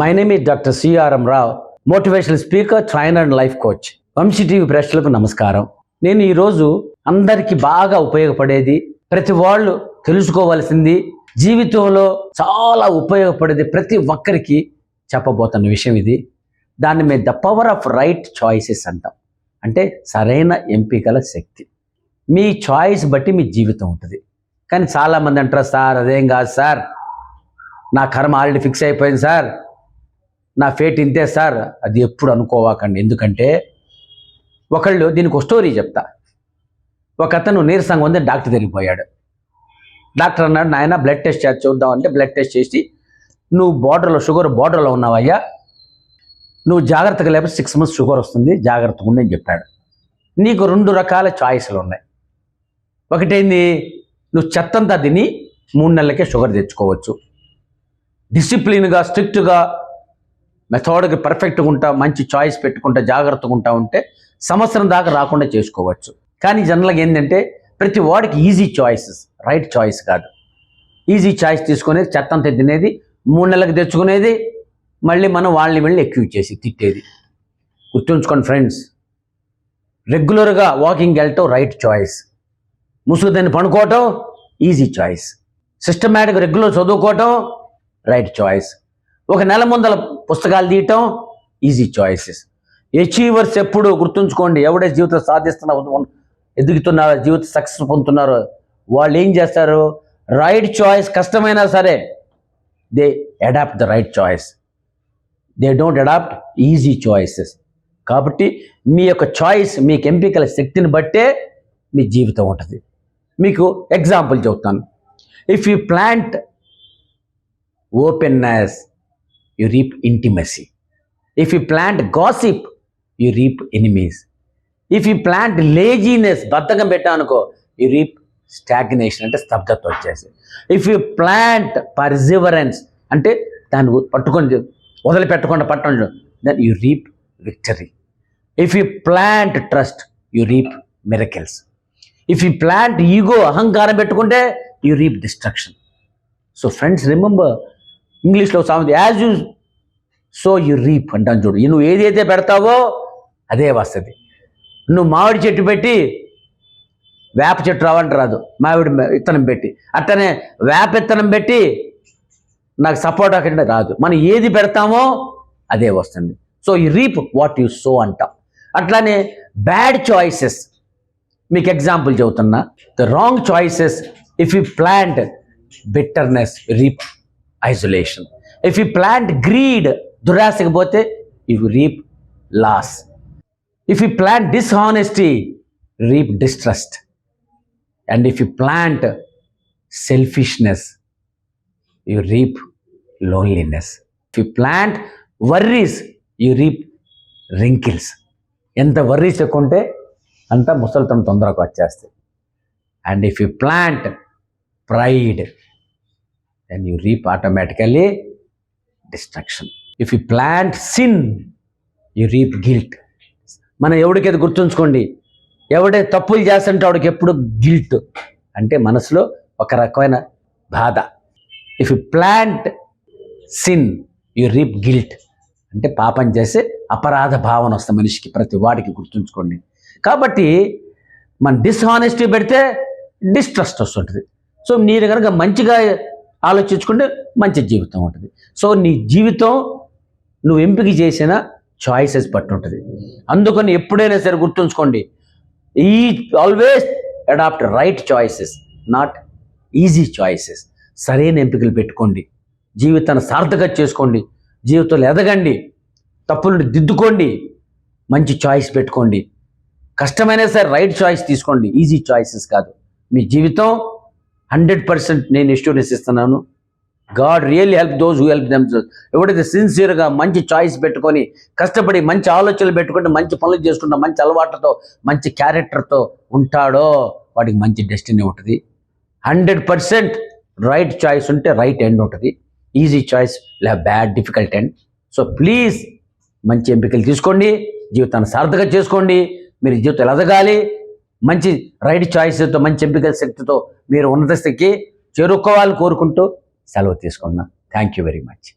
My name is doctor CRM Rao motivational speaker trainer and life coach Vamsi TV ప్రేక్షకులకు నమస్కారం. నేను ఈరోజు అందరికీ బాగా ఉపయోగపడేది ప్రతి వాళ్ళు తెలుసుకోవాల్సింది జీవితంలో చాలా ఉపయోగపడేది ప్రతి ఒక్కరికి చెప్పబోతున్న విషయం ఇది. దాన్ని మేము the power of right choices అంటాం. అంటే సరైన ఎంపికల శక్తి. మీ చాయిస్ బట్టి మీ జీవితం ఉంటుంది. కానీ చాలామంది అంటారు సార్ అదేం కాదు సార్. నా కర్మ ఆల్రెడీ ఫిక్స్ అయిపోయింది సార్. నా ఫేట్ ఇంతే సార్ అది ఎప్పుడు అనుకోవాకండి. ఎందుకంటే ఒకళ్ళు దీనికి ఒక స్టోరీ చెప్తా. ఒక అతను నీరసంగా ఉంది డాక్టర్ దగ్గరికి డాక్టర్ అన్నాడు నాయన బ్లడ్ టెస్ట్ చేసి చూద్దాం అంటే బ్లడ్ టెస్ట్ చేసి నువ్వు బార్డర్లో షుగర్ బార్డర్లో ఉన్నావయ్యా. నువ్వు జాగ్రత్తగా లేకపోతే సిక్స్ మంత్స్ షుగర్ వస్తుంది జాగ్రత్తగా ఉందని చెప్పాడు. నీకు రెండు రకాల చాయిస్లు ఉన్నాయి. ఒకటేంది నువ్వు చెత్తంతా తిని మూడు నెలలకే షుగర్ తెచ్చుకోవచ్చు. డిసిప్లిన్గా స్ట్రిక్ట్గా మెథడ్కి పర్ఫెక్ట్గా ఉంటా మంచి చాయిస్ పెట్టుకుంటా జాగ్రత్తగా ఉంటా ఉంటే సంవత్సరం దాకా రాకుండా చేసుకోవచ్చు. కానీ జనరల్గా ఏంటంటే ప్రతి వాడికి ఈజీ చాయిసెస్ రైట్ చాయిస్ కాదు. ఈజీ చాయిస్ తీసుకునేది చెత్తం తినేది మూడు నెలలకు తెచ్చుకునేది మళ్ళీ మనం వాళ్ళని వెళ్ళి ఎక్యూజ్ చేసి తిట్టేది. గుర్తుంచుకోండి ఫ్రెండ్స్ రెగ్యులర్గా వాకింగ్ వెళ్ళటం రైట్ చాయిస్ ముసుగుదాన్ని పడుకోవటం ఈజీ చాయిస్ సిస్టమేటిక్ రెగ్యులర్ చదువుకోవటం రైట్ చాయిస్ ఒక నెల ముందల పుస్తకాలు తీయటం ఈజీ చాయిసెస్ అచీవర్స్ ఎప్పుడు గుర్తుంచుకోండి ఎవడే జీవితం సాధిస్తున్న ఎదుగుతున్నారో జీవిత సక్సెస్ పొందుతున్నారో వాళ్ళు ఏం చేస్తారు? రైట్ చాయిస్ కష్టమైనా సరే they adapt the right choice they don't adapt easy choices కాబట్టి మీ యొక్క చాయిస్ మీకు ఎంపికల శక్తిని బట్టే మీ జీవితం ఉంటుంది. మీకు ఎగ్జాంపుల్ చెబుతాను. If you plant openness you reap intimacy if you plant gossip you reap enemies if you plant laziness బద్ధకం పెట్టానుకో యు రీప్ స్టాగ్నేషన్ అంటే స్తబ్దత వచ్చేసి. ఇఫ్ యూ ప్లాంట్ పర్జివరెన్స్ అంటే దాన్ని పట్టుకొని వదిలిపెట్టకుండా పట్టడం then you reap victory if you plant trust you reap miracles if you plant ego అహంకారం పెట్టుకుంటే you reap destruction so friends remember ఇంగ్లీష్లో సామెత as you sow you reap అంటాను చూడు. నువ్వు ఏదైతే పెడతావో అదే వస్తుంది. నువ్వు మామిడి చెట్టు పెట్టి వేప చెట్టు రావంటే రాదు. మామిడి విత్తనం పెట్టి. అట్టనే వేప విత్తనం పెట్టి నాకు సపోర్ట్ అక్కడ రాదు. మనం ఏది పెడతామో అదే వస్తుంది. So you reap what you sow అంటాం. అట్లానే బ్యాడ్ చాయిసెస్ మీకు ఎగ్జాంపుల్ చెబుతున్నా. The wrong choices if you plant bitterness reap isolation if you plant greed దురాశకి పోతే you reap loss if you plant dishonesty reap distrust and if you plant selfishness you reap loneliness if you plant worries you reap wrinkles ఎంత worries ఎక్కుంటే అంత ముసలితనం తొందరగా వచ్చేస్తాయి. And if you plant pride then you reap automatically destruction if you plant sin you reap guilt మనం ఎవడికైతే గుర్తుంచుకోండి ఎవడైతే తప్పులు చేస్తుంటే వాడికి ఎప్పుడు గిల్ట్ అంటే మనసులో ఒక రకమైన బాధ. If you plant sin you reap guilt అంటే పాపం చేసే అపరాధ భావన వస్తుంది మనిషికి ప్రతి వాడికి గుర్తుంచుకోండి. కాబట్టి మన డిస్హానెస్టీ పెడితే డిస్ట్రస్ట్ వస్తుంటుంది. సో మీరు కనుక మంచిగా ఆలోచించుకుంటే మంచి జీవితం ఉంటుంది. సో నీ జీవితం నువ్వు ఎంపిక చేసిన చాయిసెస్ బట్టి ఉంటుంది. అందుకని ఎప్పుడైనా సరే గుర్తుంచుకోండి ఈ always adapt right choices not easy choices సరైన ఎంపికలు పెట్టుకోండి. జీవితాన్ని సార్థకత చేసుకోండి. జీవితంలో ఎదగండి. తప్పులను దిద్దుకోండి. మంచి చాయిస్ పెట్టుకోండి. కష్టమైనా సరే రైట్ చాయిస్ తీసుకోండి. ఈజీ చాయిసెస్ కాదు. మీ జీవితం హండ్రెడ్ పర్సెంట్ నేను ఎస్టూరెన్స్ ఇస్తున్నాను. God really help those who help them ఎవడైతే సిన్సియర్గా మంచి చాయిస్ పెట్టుకొని కష్టపడి మంచి ఆలోచనలు పెట్టుకుంటే మంచి పనులు చేసుకుంటా మంచి అలవాట్లతో మంచి క్యారెక్టర్తో ఉంటాడో వాడికి మంచి డెస్టినీ ఉంటుంది. హండ్రెడ్ పర్సెంట్ రైట్ చాయిస్ ఉంటే రైట్ ఎండ్ ఉంటుంది. ఈజీ చాయిస్ లే bad difficult end so please మంచి ఎంపికలు తీసుకోండి. జీవితాన్ని సార్థకం చేసుకోండి. మీరు జీవితం ఎదగాలి. మంచి రైట్ చాయిస్తో మంచి ఎంపికల శక్తితో మీరు ఉన్నత స్థితికి చేరుకోవాలని కోరుకుంటూ సెలవు తీసుకున్నా థ్యాంక్ యూ వెరీ మచ్